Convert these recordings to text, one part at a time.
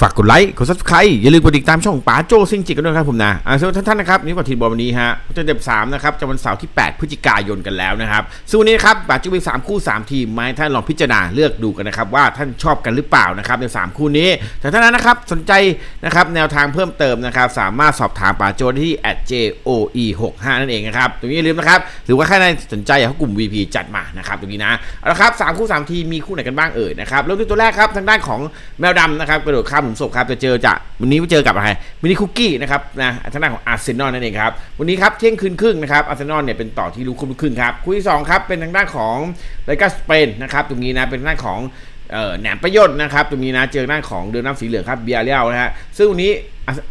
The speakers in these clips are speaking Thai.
ฝากกดไลค์ กด subscribe อย่าลืมกดติดตามช่องป๋าโจ้ซิงจิกกันด้วยครับผมนะอ่าสวัสดีท่านๆนะครับ นี่กว่าทีบอลวันนี้ฮะจะเด็บสามนะครับจะวันเสาร์ที่ 8 พฤศจิกายนกันแล้วนะครับซึ่งวันนี้นะครับป๋าจะมีสามคู่ 3 ทีมมาให้ท่านลองพิจารณาเลือกดูกันนะครับ ว่าท่านชอบกันหรือเปล่านะครับในสามคู่นี้ แต่ท่านนั้นนะครับสนใจนะครับแนวทางเพิ่มเติมนะครับสามารถสอบถามป๋าโจได้ที่ @joe65 นั่นเองนะครับตรงนี้อย่าลืมนะครับหรือว่าใครสนใจอยากให้กลุ่ม VP จัดมานะครับตรงนี้นะเอาละครับสามคู่สามทีมมีคู่ไหนกันบ้างเอ่ยนะครับเริ่มที่ตัวแรกครับทางด้านของแมวดำนะครับกระโดดข้ามหลุมศพครับจะเจอจะวันนี้ไปเจอกับอะไรมินิคุกกี้นะครับนะทางด้านของอาร์เซนอลนั่นเองครับวันนี้ครับเที่ยงคืนครึ่งนะครับอาร์เซนอลเนี่ยเป็นต่อที่ลูกคุ้มครึ่งครับคู่ที่สองครับเป็นทางด้านของไลกาสเปนนะครับตรงนี้นะเป็นทางด้านของเอ่อแหนมประโยชน์นะครับตรงนี้นะเจอด้านของเดือนน้ำสีเหลืองครับเบียร์เรียลนะฮะซึ่งวันนี้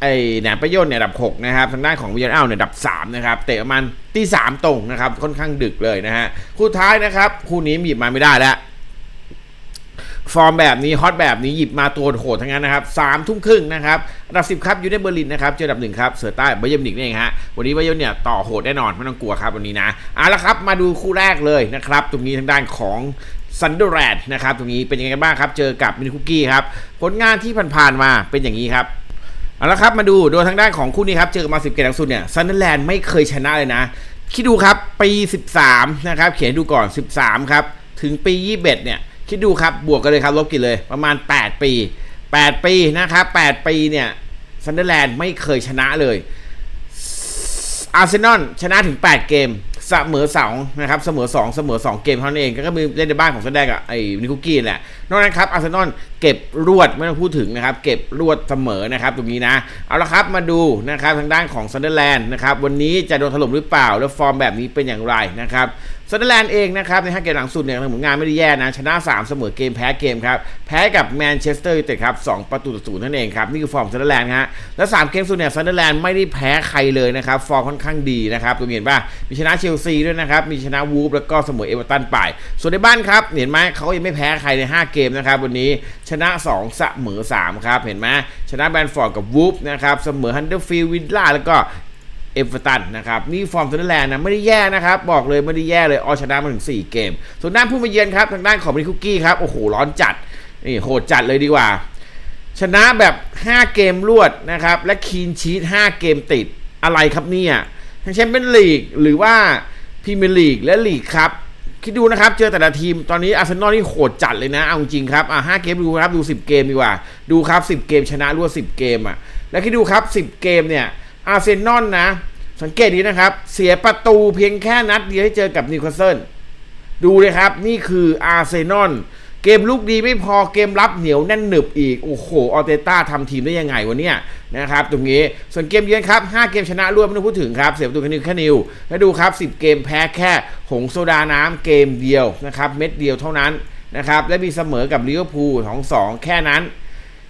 ไอแหนมประโยชน์เนี่ยดับ 6 นะครับทางด้านของเบียร์เรียลเนี่ยอันดับ 3 นะครับ เตะประมาณตีสามตรงนะครับค่อนข้างดึกเลยนะฮะคู่ท้ายนะครับคู่นี้หยิบมาไม่ได้แล้ว ฟอร์มแบบนี้ฮอตแบบนี้หยิบมาตัวโหดทั้งนั้นนะครับสามทุ่มครึ่งนะครับอันดับ10ครับอยู่ในเบอร์ลินนะครับเจออันดับหนึ่งครับเสือใต้บเยิร์นมิวนิกนี่เองฮะวันนี้บเยิร์เนี่ยต่อโหดแน่นอนไม่ต้องกลัวครับวันนี้นะเอาละครับมาดูคู่แรกเลยนะครับตรงนี้ทางด้านของซันเดอร์แรดนะครับตรงนี้เป็นยังไงบ้างครับ เจอกับมินิคุกกี้ครับผลงานที่ผ่านๆมาเป็นอย่างนี้ครับเอาละครับมาดูโดยทางด้านของคู่นี้ครับเจอกันมา10เกมหลังสุดเนี่ยซันเดอร์แลนด์ไม่เคยชนะเลยนะ คิดดูครับปี 13 นะครับ เขียนดูก่อน 13 ครับ ถึงปี 21 เนี่ย คิดดูครับบวกกันเลยครับลบกี่เลยประมาณ 8 ปี 8 ปีนะครับ8ปีเนี่ยซันเดอร์แลนด์ไม่เคยชนะเลยอาร์เซนอลชนะถึง 8 เกมเสมอ2นะครับเสมอ 2 เสมอ 2 เกมเท่านั้นเอง ก็มีเล่นในบ้านของซันเดอร์กับไอ้นิคุกกี้แหละนอกนั้นครับอาร์เซนอล เก็บรวดไม่ต้องพูดถึงนะครับ เก็บรวดเสมอนะครับ ตรงนี้นะ เอาละครับมาดูนะครับทางด้านของซันเดอร์แลนด์นะครับวันนี้จะโดนถล่มหรือเปล่า แล้วฟอร์มแบบนี้เป็นอย่างไรนะครับซันเดอร์แลนด์เองนะครับในห้าเกมหลังสุดเนี่ยผลงานไม่ได้แย่นะ ชนะ 3 เสมอเกมแพ้เกมครับ แพ้กับแมนเชสเตอร์ยูไนเต็ดครับ 2 ประตูต่อศูนย์นั่นเองครับ นี่คือฟอร์มซันเดอร์แลนด์ฮะแล้ว3เกมสุดเนี่ยซันเดอร์แลนด์ไม่ได้แพ้ใครเลยนะครับ ฟอร์มค่อนข้างดีนะครับตัวเห็นป่ะมีชนะเชลซีด้วยนะครับ มีชนะวูฟแล้วก็เสมอเอเวอร์ตันไป ส่วนในบ้านครับเห็นไหมเขายังไม่แพ้ใครใน 5 เกมนะครับวันนี้ชนะ 2 เสมอ 3 ครับ เห็นไหมชนะแบนฟอร์ดกับวูฟนะครับ เสมอฮันเดอร์ฟิลด์วิลล่าแล้วก็เอฟเวอร์ตันนะครับนี่ฟอร์มซันเดอร์แลนด์นะไม่ได้แย่นะครับ บอกเลยไม่ได้แย่เลยเอาชนะมาถึง 4 เกม ส่วนด้านผู้มาเยือนครับ ทางด้านของบริคุกกี้ครับ โอ้โห ร้อนจัดนี่โหดจัดเลยดีกว่า ชนะแบบ 5 เกมรวดนะครับ และคีนชีต5 เกมติดอะไรครับเนี่ยทั้งแชมเปี้ยนลีกหรือว่าพรีเมียร์ลีกและลีกครับ คิดดูนะครับ เจอแต่ละทีม ตอนนี้อาร์เซนอลนี่โหดจัดเลยนะ เอาจริงครับ อะห้าเกมดูครับ ดู 10 เกมดีกว่า ดูครับ 10 เกมชนะรวด10 เกมอะ แล้วคิดดูครับ 10 เกมเนี่ย อาร์เซนอลนะ สังเกตดีนะครับ เสียประตูเพียงแค่นัดเดียวให้เจอกับนิวคาสเซิล ดูเลยครับ นี่คืออาร์เซนอล เกมลุกดีไม่พอเกมรับเหนียวแน่นหนึบอีก โอ้โหออเตต้าทำทีมได้ยังไงวะเนี่ยนะครับตรงนี้ส่วนเกมเยือนครับ 5 เกมชนะรวดไม่ต้องพูดถึงครับ เสียประตูแค่นิวแค่นิวแล้วดูครับ 10 เกมแพ้แค่หงส์โซดาน้ำเกมเดียวนะครับเม็ดเดียวเท่านั้นนะครับและมีเสมอกับลิเวอร์พูลของสองแค่นั้น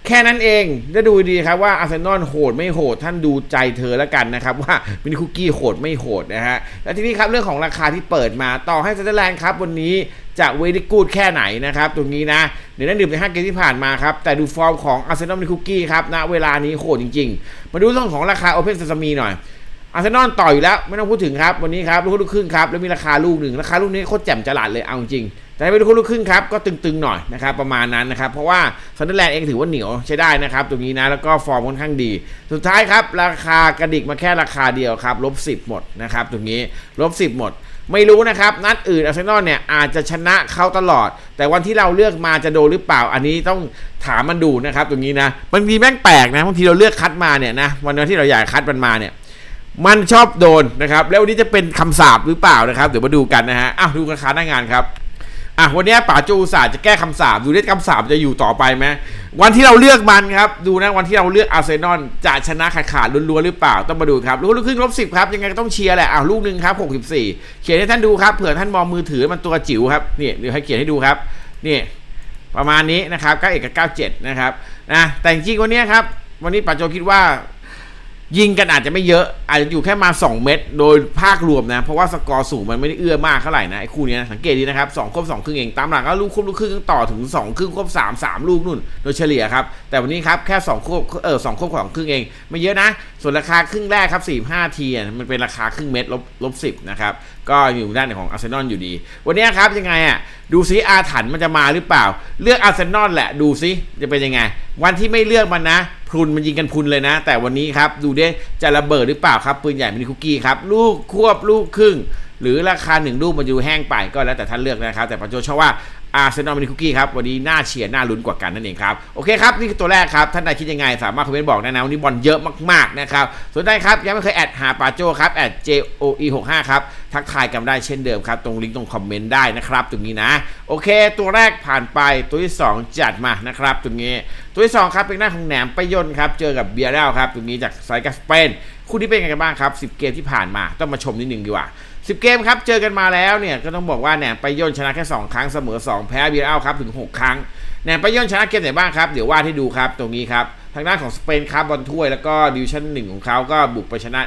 แค่นั้นเองแล้วดูดีครับว่าอาร์เซนอลโหดไม่โหด ท่านดูใจเธอแล้วกันนะครับ ว่ามินิคุกกี้โหดไม่โหดนะฮะแล้วทีนี้ครับเรื่องของราคาที่เปิดมาต่อให้เซนเตอร์แลนด์ครับวันนี้จะเวดิกูดแค่ไหนนะครับ ตรงนี้นะเดี๋ยวนั้นดื่มไปห้าเกมที่ผ่านมาครับ แต่ดูฟอร์มของอาร์เซนอลมินิคุกกี้ครับณเวลานี้โหดจริง ๆ มาดูเรื่องของราคาโอเพนเซซามีหน่อย อาร์เซนอลต่ออยู่แล้วไม่ต้องพูดถึงครับ วันนี้ครับลูกลูกครึ่งครับแล้วมีราคาลูกหนึ่งราคาลูกนี้โคตรแจ่มจลัดเลยเอาจริงแต่ถ้าเป็นลูกลูกครึ่งครับก็ตึงๆหน่อยนะครับประมาณนั้นนะครับเพราะว่าซันเดอร์แลนด์เองถือว่าเหนียวใช้ได้นะครับตรงนี้นะแล้วก็ฟอร์มค่อนข้างดี สุดท้ายครับราคากระดิกมาแค่ราคาเดียวครับลบสิบหมดนะครับตรงนี้ลบสิบหมดไม่รู้นะครับ นัดอื่นอาร์เซนอลเนี่ยอาจจะชนะเขาตลอด แต่วันที่เราเลือกมาจะโดนหรือเปล่า อันนี้ต้องถามมันดูนะครับ ตรงนี้นะบางทีแม่งแปลกนะบางทีเราเลือกคัดมาเนี่ยนะวันที่เราอยากคัดมันมาเนี่ย มันชอบโดนนะครับ แล้ววันนี้จะเป็นคำสาปหรือเปล่านะครับ เดี๋ยวมาดูกันนะฮะอ้าวดูราคาหน้างานครับอะวันนี้ป๋าจูอุตสาห์จะแก้คำสาปดูได้คำสาปจะอยู่ต่อไปไหมวันที่เราเลือกมันครับ ดูนะวันที่เราเลือกอาร์เซนอลจะชนะขาดขาดๆล้วนๆหรือเปล่าต้องมาดูครับลูกครึ่งลบสิบครับยังไงก็ต้องเชียร์แหละอ้าวลูกหนึ่งครับหกสิบสี่เขียนให้ท่านดูครับเผื่อท่านมองมือถือมันตัวจิ๋วครับนี่เดี๋ยวให้เขียนให้ดูครับนี่ประมาณนี้นะครับ91กับ97นะครับนะแต่จริงวันนี้ครับวันนี้ป๋าโจคิดว่า ยิงกันอาจจะไม่เยอะ อาจจะอยู่แค่มา 2 เม็ดโดยภาครวมนะ เพราะว่าสกอร์สูงมันไม่ได้เอื้อมากเท่าไหร่นะไอ้คู่เนี้ยสังเกตดีนะครับ2ครบ2ครึ่งเองตามหลังก็ลูกครบลูกครึ่งต่อถึง 2 ครึ่งครบ3 3 ลูกนู่น โดยเฉลี่ยครับ แต่วันนี้ครับแค่2ครบเออ2ครบของครึ่งเอง ไม่เยอะนะ ส่วนราคาครึ่งแรกครับ45ทีมันเป็นราคาครึ่งเม็ดลบลบ10นะครับก็อยู่ด้านของอาร์เซนอลอยู่ดี วันนี้ครับยังไงอะดูซิอาถรรพ์มันจะมาหรือเปล่า เลือกอาร์เซนอลแหละดูซิจะเป็นยังไง วันที่ไม่เลือกมันนะ พุนมันยิงกันพุนเลยนะ แต่วันนี้ครับดูด้จะระเบิดหรือเปล่าครับปืนใหญ่มินิคุกกี้ครับลูกควบลูกครึ่ง หรือราคาหนึ่งลูกมันอยู่แห้งไปก็แล้วแต่ท่านเลือกนะครับ แต่ปัจจุบันเชื่อว่าอาร์เซนอลมินิคุกกี้ครับ วันนี้น่าเชียร์น่าลุ้นกว่ากันนั่นเองครับ โอเคครับ นี่คือตัวแรกครับ ท่านใดคิดยังไง สามารถคอมเมนต์บอกได้นะวันนี้บอลเยอะมากๆนะครับส่วนใดครับ ยังไม่เคยแอดหาปาโจครับแอด JOE 6 5 ครับ ทักทายกันได้เช่นเดิมครับ ตรงลิงก์ตรงคอมเมนต์ได้นะครับ ตรงนี้นะ โอเค ตัวแรกผ่านไปตัวที่ 2 จัดมานะครับตรงนี้ ตัวที่ 2 ครับเป็นหน้าของแหนมไปยนครับเจอกับเบียร์เรลครับตรงนี้จากไซกัสเปนคู่นี้เป็นยังไงกันบ้างครับ10 เกมที่ผ่านมาต้องมาชมนิดนึงดีกว่า 10 เกมครับ เจอกันมาแล้วเนี่ยก็ต้องบอกว่าแหนมไปย่นชนะแค่ 2 ครั้งเสมอ 2 แพ้เบียร์เอลครับถึง 6 ครั้งแหนมไปย่นชนะเกมไหนบ้างครับ เดี๋ยวว่าให้ดูครับตรงนี้ครับ ทางด้านของสเปนครับบอลถ้วยแล้วก็ดิวชั่นหนึ่งของเขาก็บุกไปชนะ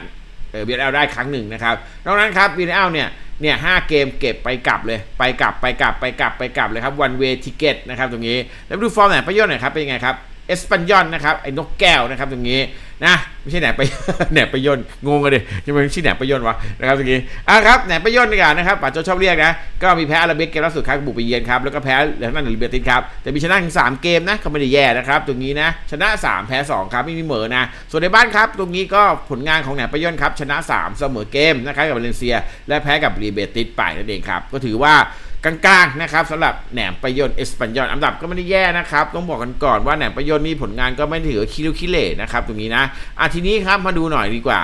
เบียร์เอลได้ครั้งหนึ่งนะครับนอกนั้นครับเบียร์เอลเนี่ยเนี่ยห้าเกมเก็บไปกลับเลยไปกลับไปกลับไปกลับไปกลับเลยครับวันเวทิเกตนะครับตรงนี้แล้วดูฟอร์มแหนมไปย่นหน่อยครับเป็นยังไงครับ เอสปันยอนนะครับไอ้นกแก้วนะครับตรงนี้นะไม่ใช่แหนไปแหนไปยนงงกันดิทำไมไม่ใช่แหนไปยนวะนะครับตรงนี้อะครับแหนไปยนดีกว่านะครับป้าโจชอบเรียกนะก็มีแพ้อาราเบกเกมล่าสุดครับบุกไปเยือนครับแล้วก็แพ้เลือทางด้านลิเบติสครับแต่มีชนะถึง3เกมนะก็ไม่ได้แย่นะครับตรงนี้นะชนะ 3 แพ้2ครับไม่มีเหมือนะส่วนในบ้านครับตรงนี้ก็ผลงานของแหนไปยนครับชนะ 3 เสมอเกมนะครับกับวาเลนเซีย และแพ้กับลิเบติสไปนั่นเองครับก็ถือว่า กลางๆนะครับสำหรับแหนมประยนต์เอสปันยอนอันดับก็ไม่ได้แย่นะครับ ต้องบอกกันก่อนว่าแหนมประยนต์มีผลงานก็ไม่ถือคิริวคิเลนะครับตรงนี้นะอะทีนี้ครับมาดูหน่อยดีกว่า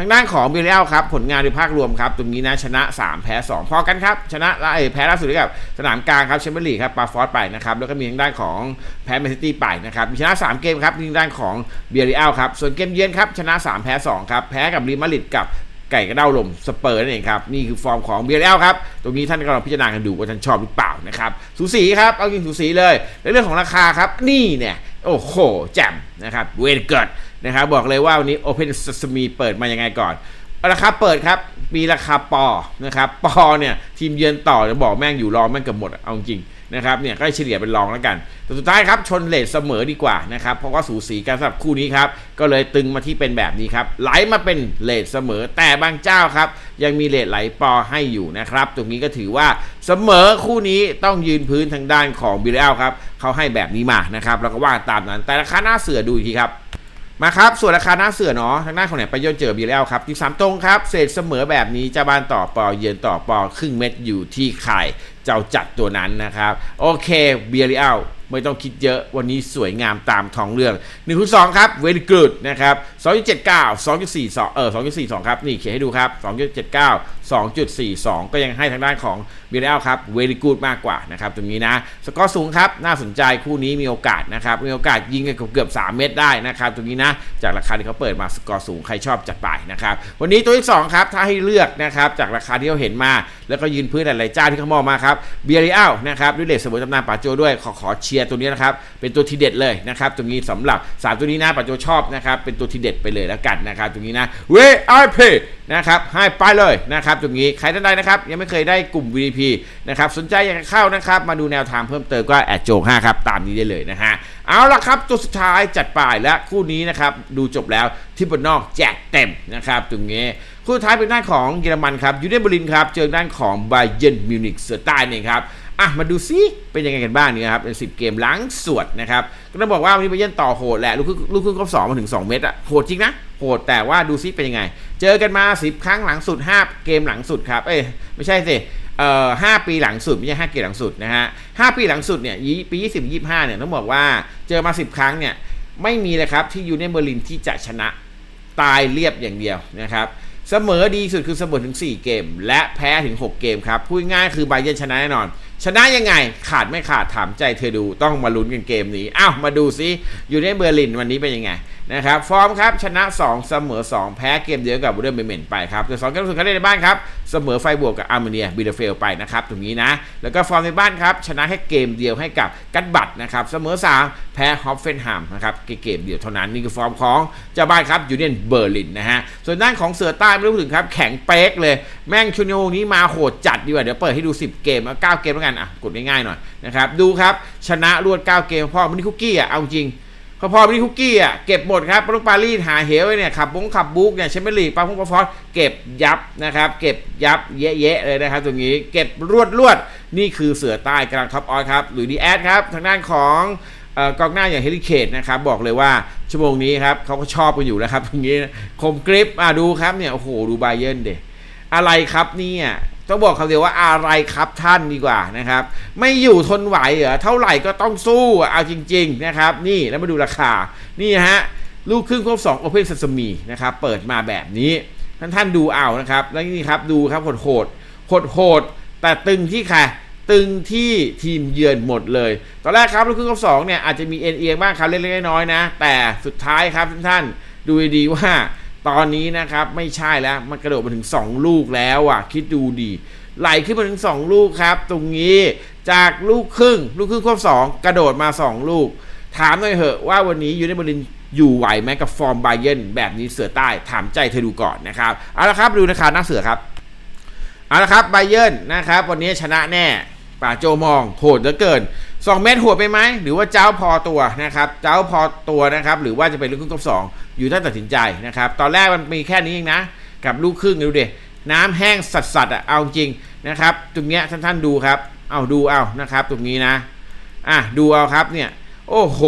ทางด้านของเบลเอลครับผลงานโดยภาครวมครับตรงนี้นะชนะ 3 แพ้ 2 พอกันครับ ชนะเอ้แพ้ล่าสุดกับสนามกลางครับแชมเปี้ยนลีครับปาฟอสไปนะครับแล้วก็มีทางด้านของแพ้แมนซิตี้ไปนะครับมีชนะ 3 เกมครับทางด้านของเบลเลครับส่วนเกมเยือนครับชนะ 3 แพ้2ครับแพ้กับรีมาริดกับ ไก่กระเด้าลมสเปอร์นั่นเองครับ นี่คือฟอร์มของเบียร์เอลครับ ตรงนี้ท่านก็ลองพิจารณากันดูว่าท่านชอบหรือเปล่านะครับสูสีครับ เอาจริงสูสีเลยในเรื่องของราคาครับ นี่เนี่ย โอ้โหแจ่มนะครับเวรเกิดนะครับ บอกเลยว่าวันนี้ Open Sesame เปิดมายังไงก่อนราคาเปิดครับ มีราคาปอนะครับปอเนี่ยทีมเยือนต่อจะบอกแม่งอยู่รอแม่งเกือบหมดเอาจริง นะครับเนี่ยก็เฉลี่ยเป็นรองแล้วกัน แต่สุดท้ายครับชนเลทเสมอดีกว่านะครับเพราะว่าสูสีกันสำหรับคู่นี้ครับก็เลยตึงมาที่เป็นแบบนี้ครับไหลมาเป็นเลทเสมอ แต่บางเจ้าครับยังมีเลทไหลปอให้อยู่นะครับตรงนี้ก็ถือว่าเสมอคู่นี้ต้องยืนพื้นทางด้านของบิลเลลครับเขาให้แบบนี้มานะครับแล้วก็ว่าตามนั้น แต่ราคาหน้าเสือดูอีกทีครับ มาครับ ส่วนราคาหน้าเสือเนาะทางหน้าของไหนประโยชน์เจอบีแล้วครับที่สามตรงครับเศษเสมอแบบนี้จ้าบ้านต่อปอเยือนต่อปอครึ่งเม็ดอยู่ที่ไข่เจ้าจัดตัวนั้นนะครับ โอเคเบียร์เอลไม่ต้องคิดเยอะวันนี้สวยงามตามท้องเรื่อง1นึ่งสองครับเวลิกูดนะครับ2.79 2.42เออ2.42ครับนี่เขียนให้ดูครับ2.79 2.42ก็ยังให้ทางด้านของเบียร์เอลครับเวลิกูดมากกว่านะครับตรงนี้นะสกอร์สูงครับน่าสนใจคู่นี้มีโอกาสนะครับมีโอกาสยิงกันเกือบ 3 เมตรได้นะครับตรงนี้นะจากราคาที่เขาเปิดมาสกอร์สูงใครชอบจัดไปนะครับวันนี้ตัวที่2ครับถ้าให้เลือกนะครับจากราคาที่เราเห็นมา แล้วก็ยืนพื้นหลายๆเจ้าที่เขามองมาครับเบียร์เอลนะครับด้วยเลทสมอตำนานปาโจด้วยขอขอเชียร์ตัวนี้นะครับเป็นตัวทีเด็ดเลยนะครับตรงนี้สำหรับสามตัวนี้นะปาโจชอบนะครับเป็นตัวทีเด็ดไปเลยแล้วกันนะครับตรงนี้นะเวไอพ นะครับให้ไปเลยนะครับตรงนี้ใครท่านใดนะครับยังไม่เคยได้กลุ่ม VP นะครับสนใจอยากจะเข้านะครับมาดูแนวทางเพิ่มเติมก็แอดโจ5ครับตามนี้ได้เลยนะฮะเอาละครับตัวสุดท้ายจัดไปและคู่นี้นะครับดูจบแล้วที่บนนอกแจกเต็มนะครับตรงนี้คู่ท้ายเป็นด้านของเยอรมันครับยูเดนเบอร์ลินครับเจอด้านของไบเยนมิวนิกเสือใต้เนี่ยครับอะมาดูซิเป็นยังไงกันบ้างเนี่ยครับเป็น10เกมล้างสวดนะครับก็ต้องบอกว่าวันนี้ไบเยนต่อโหดแหละลูกครึ่งลูกครึ่งครบ2มาถึง 2 เมตรอะโหดจริงนะโหดแต่ว่าดูซิเป็นยังไง เจอกันมา 10 ครั้งหลังสุด 5 เกมหลังสุดครับ เอ้ยไม่ใช่สิเอ่อห้าปีหลังสุด ไม่ใช่ห้าเกมหลังสุดนะฮะห้าปีหลังสุดเนี่ยปียี่สิบยี่ห้าเนี่ยต้องบอกว่าเจอมาสิบครั้งเนี่ยไม่มีเลยครับที่ยูเนี่ยเบอร์ลินที่จะชนะตายเรียบอย่างเดียวนะครับเสมอดีสุดคือเสมอถึง 4 เกม และแพ้ถึง 6 เกมครับพูดง่ายคือไบเยนชนะแน่นอน ชนะยังไงขาดไม่ขาดถามใจเธอดูต้องมาลุ้นกันเกมนี้ อ้าว มาดูซิอยู่ในเบอร์ลินวันนี้เป็นยังไง นะครับฟอร์มครับชนะ 2 เสมอ 2 แพ้เกมเดียวกับบูเดอร์เบเมนไปครับแต่สองเกมสุดเขาเล่นในบ้านครับเสมอไฟบวกกับอาร์เมเนียบิลเฟลไปนะครับตรงนี้นะ แล้วก็ฟอร์มในบ้านครับชนะแค่เกมเดียวให้กับกัตบัตนะครับเสมอ 3 แพ้ฮอฟเฟนแฮมนะครับเกมเดียวเท่านั้นนี่คือฟอร์มของเจ้าบ้านครับยูเนียนเบอร์ลินนะฮะส่วนด้านของเสือใต้ไม่ต้องพูดถึงครับแข็งเป๊กเลยแม่งชุนโยนี้มาโหดจัดดีกว่าเดี๋ยวเปิดให้ดู 10 เกมเอา9เกมแล้วกันอะกดง่ายๆหน่อยนะครับดูครับชนะรวด 9 เกมพ่อมันนี่คุกกี้อะเอาจริง พอพอมินิคุกกี้อะเก็บหมดครับปรุงปารีสหาเหวไว้เนี่ยขับบงขับบุ๊กเนี่ยแชมเปี้ยนลีกปาพุงปาฟอสเก็บยับนะครับ เก็บยับเยะๆเลยนะครับ ตรงนี้เก็บรวดรวดนี่คือเสือใต้กำลังท็อปออยครับหรือดีแอดครับทางด้านของออกองหน้าอย่างเฮลิเคตนะครับบอกเลยว่าชั่วโมงนี้ครับเขาก็ชอบกันอยู่แล้วครับตรงนี้คมกริปอะดูครับเนี่ยโอ้โหดูไบเยร์นเดอะไรครับเนี่ย ต้องบอกคำเดียวว่าอะไรครับท่านดีกว่านะครับ ไม่อยู่ทนไหวเหรอเท่าไหร่ก็ต้องสู้เอาจริง ๆ นะครับ นี่แล้วมาดูราคา นี่ฮะลูกครึ่งครบ2 Open Sesame นะครับ เปิดมาแบบนี้ ท่านท่านดูเอานะครับ แล้วนี่ครับดูครับโหดโหดโหดโหดแต่ตึงที่ใครตึงที่ทีมเยือนหมดเลย ตอนแรกครับลูกครึ่งครบ2เนี่ยอาจจะมีเอ็นเอียงบ้างครับเล็กๆน้อยๆนะ แต่สุดท้ายครับท่านท่านดูดีๆว่า ตอนนี้นะครับไม่ใช่แล้วมันกระโดดมาถึง 2 ลูกแล้วอะคิดดูดีไหลขึ้นมาถึง 2 ลูกครับ ตรงนี้จากลูกครึ่ง ลูกครึ่งครบ2กระโดดมา 2 ลูก ถามหน่อยเหอะว่าวันนี้ยูไนเบอร์ลินอยู่ไหวไหมกับฟอร์มไบเยนแบบนี้เสือใต้ถามใจเธอดูก่อนนะครับเอาละครับดูนะครับหน้าเสือครับเอาละครับไบเยนนะครับวันนี้ชนะแน่ป่าโจมองโหดเหลือเกิน 2 เมตรโหดไปไหมหรือว่าเจ้าพอตัวนะครับเจ้าพอตัวนะครับหรือว่าจะเป็นลูกครึ่งครบสองอยู่ท่านตัดสินใจนะครับตอนแรกมันมีแค่นี้เองนะ กับลูกครึ่งดูดิน้ำแห้งสัสๆอะเอาจริงนะครับตรงเนี้ยท่านท่านดูครับเอาดูเอานะครับตรงนี้นะอะดูเอาครับเนี่ยโอ้โห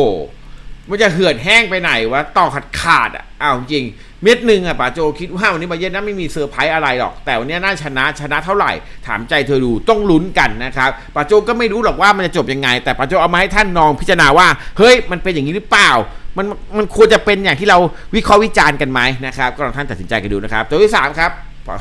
มันจะเหือดแห้งไปไหนวะต่อขาดขาดอะ อ้าวจริงเม็ดหนึ่งอะป๋าโจคิดว่าวันนี้บาเยร์นน่าไม่มีเซอร์ไพรส์อะไรหรอก แต่วันนี้น่าชนะชนะเท่าไหร่ ถามใจเธอดูต้องลุ้นกันนะครับป๋าโจก็ไม่รู้หรอกว่ามันจะจบยังไง แต่ป๋าโจเอามาให้ท่านนองพิจารณาว่า เฮ้ยมันเป็นอย่างนี้หรือเปล่า มันมันควรจะเป็นอย่างที่เราวิเคราะห์วิจารณ์กันไหมนะครับก็ลองท่านตัดสินใจกันดูนะครับ ตัวที่สามครับ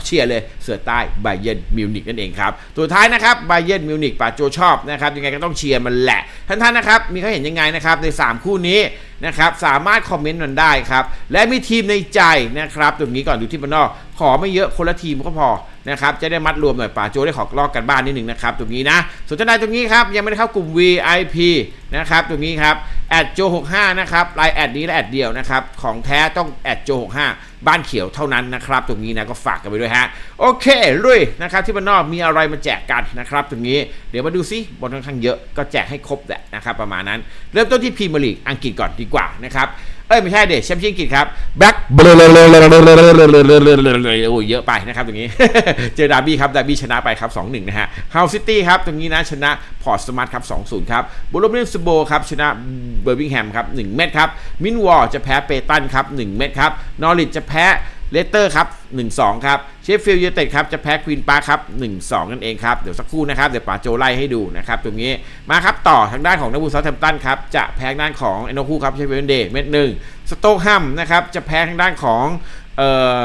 เชียร์เลยเสือใต้ไบเยนมิวนิกนั่นเองครับตัวท้ายนะครับไบเยนมิวนิกป่าโจชอบนะครับยังไงก็ต้องเชียร์มันแหละท่านท่านนะครับมีเขาเห็นยังไงนะครับใน 3 คู่นี้นะครับสามารถคอมเมนต์มันได้ครับและมีทีมในใจนะครับตรงนี้ก่อนดูที่บนนอกขอไม่เยอะคนละทีมก็พอนะครับจะได้มัดรวมหน่อยป่าโจได้ขอลอกกันบ้านนิดหนึ่งนะครับตรงนี้นะสนท่านใดตรงนี้ครับยังไม่ได้เข้ากลุ่ม VIP นะครับตรงนี้ครับ แอดโจ65นะครับไลน์แอดนี้และแอดเดียวนะครับ ของแท้ต้องแอดโจ65บ้านเขียวเท่านั้นนะครับ ตรงนี้นะก็ฝากกันไปด้วยฮะ โอเคลุยนะครับ ที่บ้านนอกมีอะไรมาแจกกันนะครับ ตรงนี้เดี๋ยวมาดูซิบอลค่อนข้างเยอะก็แจกให้ครบแหละนะครับ ประมาณนั้น เริ่มต้นที่พรีเมียร์ลีกอังกฤษก่อนดีกว่านะครับ เอ้ยไม่ใช่เดชแชมเปี้ยนอังกฤษครับแบ็คโอ้ยเยอะไปนะครับตรงนี้ เจอดาร์บี้ครับดาร์บี้ชนะไปครับ 2-1 นะฮะฮาวซิตี้ครับตรงนี้นะชนะพอร์ตสมาร์ทครับ 2-0 ครับบูโรเมนสโบครับชนะเบอร์บิงแฮมครับ 1 เม็ดครับ มินวอร์จะแพ้เปตันครับ 1 เม็ดครับ นอริทจะแพ้เลสเตอร์ครับ 1-2 ครับเช ฟฟิลด์ยูไนเต็ดครับจะแพ้ควีนปาร์คครับ1-2 นั่นเองครับ เดี๋ยวสักครู่นะครับ เดี๋ยวป๋าโจไล่ให้ดูนะครับตรงนี้มาครับต่อทางด้านของนักบุญซาแทมตันครับ จะแพ้ทางด้านของเอโนคูครับเชฟฟิลด์เดย์เม็ดหนึ่งสโตกฮัมนะครับจะแพ้ทางด้านของเอ่อ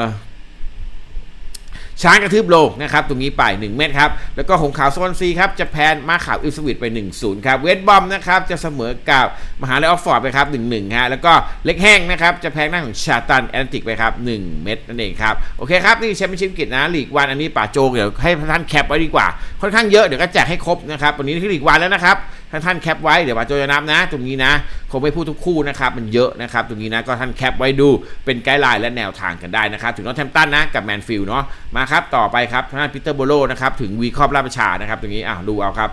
ช้างกระทืบโลกนะครับตรงนี้ไป 1 เม็ดครับ แล้วก็หงขาวโซนซีครับจะแพ้มาขาวอิลสวิตไป1-0ครับเวสต์บอมนะครับจะเสมอกับมหาลัยออกฟอร์ดไปครับ1-1ฮะแล้วก็เล็กแห้งนะครับจะแพ้หน้าของชาตันแอตแลนติกไปครับ1เม็ดนั่นเองครับโอเคครับนี่แชมเปี้ยนชิพกิจนะลีกวันอันนี้ป่าโจงเดี๋ยวให้ท่านแคปไว้ดีกว่าค่อนข้างเยอะเดี๋ยวก็แจกให้ครบนะครับวันนี้ที่ลีกวันแล้วนะครับ ท่านท่านแคปไว้เดี๋ยวป่าโจจะนับนะ ตรงนี้นะคงไม่พูดทุกคู่นะครับมันเยอะนะครับตรงนี้นะก็ท่านแคปไว้ดูเป็นไกด์ไลน์และแนวทางกันได้นะครับถึงนอตแทมตันนะกับแมนฟิลเนาะมาครับต่อไปครับท่านปีเตอร์โบโลนะครับถึงวีคอบราชประชานะครับตรงนี้อะดูเอาครับ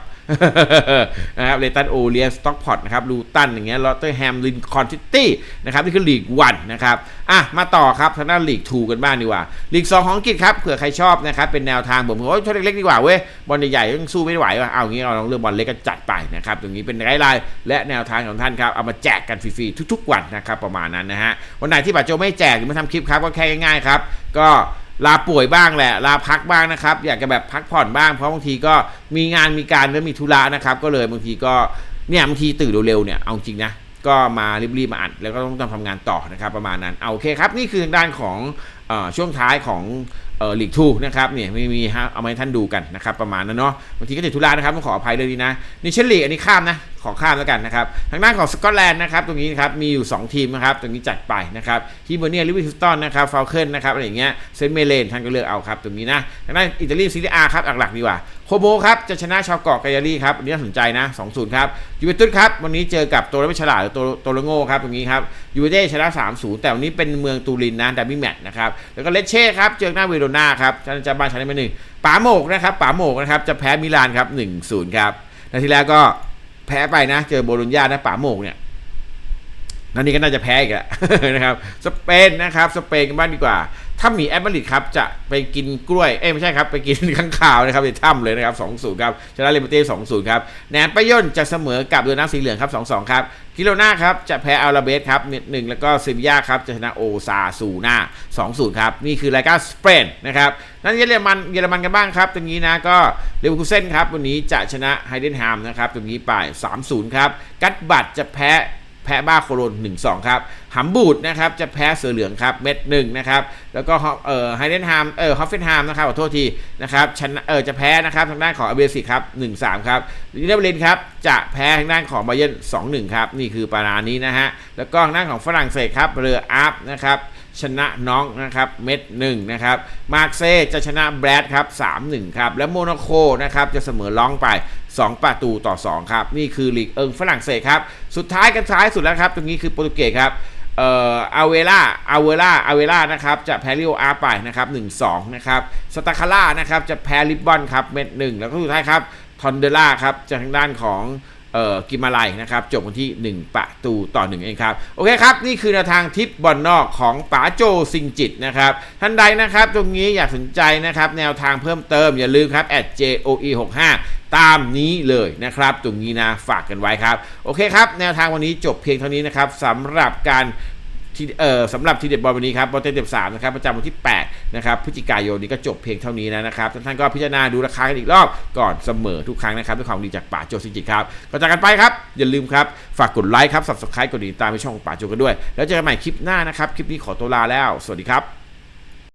นะครับเลตันโอเลียสต็อกพอตนะครับลูตันอย่างเงี้ยลอตเตอร์แฮมลินคอนซิตี้นะครับนี่คือลีกวันนะครับอะมาต่อครับทางด้านลีก2กันบ้างดีกว่าลีก2ของอังกฤษครับเผื่อใครชอบนะครับเป็นแนวทางผมโอ้ยชอบเล็กๆดีกว่าเว้ยบอลใหญ่ๆยังสู้ไม่ไหวว่ะเอาอย่างงี้เราลองเลือกบอลเล็กก็จัดไปนะครับตรงนี้เป็นไกด์ไลน์และแนวทางของท่านครับเอามาแจกกันฟรีๆทุก ๆ วันนะครับประมาณนั้นนะฮะวันไหนที่บัตรโจไม่แจกหรือไม่ทำคลิปครับก็แค่ง่ายๆครับก็ ลาป่วยบ้างแหละลาพักบ้างนะครับ อยากจะแบบพักผ่อนบ้างเพราะบางทีก็มีงานมีการแล้วมีธุระนะครับ ก็เลยบางทีก็เนี่ยบางทีตื่นเร็วๆเนี่ยเอาจริงนะก็มารีบๆมาอัดแล้วก็ต้องทำงานต่อนะครับ ประมาณนั้นเอาโอเคครับ นี่คือทางด้านของ ช่วงท้ายของเออลีกทูนะครับเนี่ยไม่มีฮะเอามาให้ท่านดูกันนะครับประมาณนั้นเนาะบางทีก็ติดธุระนะครับต้องขออภัยเลยดีนะนี่เชนลีกอันนี้ข้ามนะขอข้ามแล้วกันนะครับทางด้านของสกอตแลนด์นะครับตรงนี้นะครับมีอยู่ 2 ทีมนะครับตรงนี้จัดไปนะครับฮิโมเนียลิเวอร์พูลนนะครับฟาลเคนนะครับอะไรอย่างเงี้ยเซนเมเลนท่านก็เลือกเอาครับตรงนี้นะทางด้านอิตาลีซีเรียอาครับหลักๆดีกว่าโคโมครับจะชนะชาวเกาะกายารีครับอันนี้น่าสนใจนะ2-0ครับยูเวนตุสครับวันนี้เจอกับตัวไม่ฉลาดหรือตัวตัวโง่ครับตรงนี้ครับยูเวนตุชนะ 3-0 แต่วันนี้เป็นเมืองตูรินนะดับบี้แมตช์นะครับ แล้วก็เลเช่ครับ เจอหน้าเวโรนาครับชนะจะบ้านชนะไปหนึ่งป๋าโหมกนะครับป๋าโหมกนะครับ จะแพ้มิลานครับ 1-0 ครับนาทีแรกก็แพ้ไปนะ เจอโบโลญญานะป๋าโหมกเนี่ยนันนี้ก็น่าจะแพ้อีกแล้วนะครับ สเปนนะครับ สเปนกันบ้างดีกว่า ถ้ามีแอดมาริดครับจะไปกินกล้วย เอ้ยไม่ใช่ครับ ไปกินข้างข่าวนะครับในถ้ำเลยนะครับ2-0ครับชนะเรอัลมาดริด2-0ครับแนนไปย่นจะเสมอกับเรือน้ำสีเหลืองครับ2-2ครับกิโลนาครับจะแพ้อัลาเบสครับหนึ่งแล้วก็ซิวิยาครับจะชนะโอซาซูนา2-0ครับนี่คือรายการสเปนนะครับนั้นเยอรมันเยอรมันกันบ้างครับ ตรงนี้นะก็เลเวอร์คูเซ่นครับวันนี้จะชนะไฮเดนแฮมนะครับตรงนี้ไป3-0ครับกัตบัตจะแพ้ แพ้บ้าโคโรน1-2 ครับหัมบูดนะครับจะแพ้เสือเหลืองครับเม็ดหนึ่งนะครับแล้วก็เอ่อไฮเดนฮามเอ่อฮอฟเฟนฮามนะครับขอโทษทีนะครับชนะเอ่อจะแพ้นะครับทางด้านของอเบสิครับ1-3 ครับลิเดเบลินครับจะแพ้ทางด้านของบาเยน2-1 ครับ นี่คือปารานี้นะฮะแล้วก็ทางด้านของฝรั่งเศสครับเรืออาร์ฟนะครับ ชนะน้องนะครับเม็ดหนึ่งนะครับมาร์กเซ่จะชนะแบรดครับ3-1ครับและโมนาโคนะครับจะเสมอล่องไป 2 ประตูต่อ 2 ครับ นี่คือลีกเอิงฝรั่งเศสครับ สุดท้ายกันท้ายสุดแล้วครับ ตรงนี้คือโปรตุเกสครับเอ่ออาเวล่าอาเวล่าอาเวล่านะครับจะแพ้ลิโออาร์ไปนะครับ1-2นะครับสตาคาร่านะครับจะแพ้ลิบบอนครับเม็ดหนึ่งแล้วก็สุดท้ายครับทอนเดล่าครับจะทางด้านของ เอ่อกิมาไลนะครับ จบวันที่ 1 ประตูต่อ 1 เองครับ โอเคครับ นี่คือแนวทางทิปบอลนอกของป๋าโจซิงจิตนะครับ ท่านใดนะครับ ตรงนี้อยากสนใจนะครับ แนวทางเพิ่มเติมอย่าลืมครับ @joe65 ตามนี้เลยนะครับ ตรงนี้นะฝากกันไว้ครับ โอเคครับ แนวทางวันนี้จบเพียงเท่านี้นะครับสำหรับการ ที่เออสำหรับทีเด็ดบอลวันนี้ครับบอลเต็มสามนะครับประจำวันที่ 8 นะครับพฤศจิกายนนี้ก็จบเพียงเท่านี้แล้วนะครับ ท่านก็พิจารณาดูราคากันอีกรอบก่อนเสมอทุกครั้งนะครับด้วยความดีจากป่าโจซิจิครับก็จากกันไปครับ อย่าลืมครับ ฝากกดไลค์ครับสับสไครต์กดติดตามในช่องป่าโจกันด้วย แล้วเจอกันใหม่คลิปหน้านะครับ คลิปนี้ขอตัวลาแล้ว สวัสดีครับ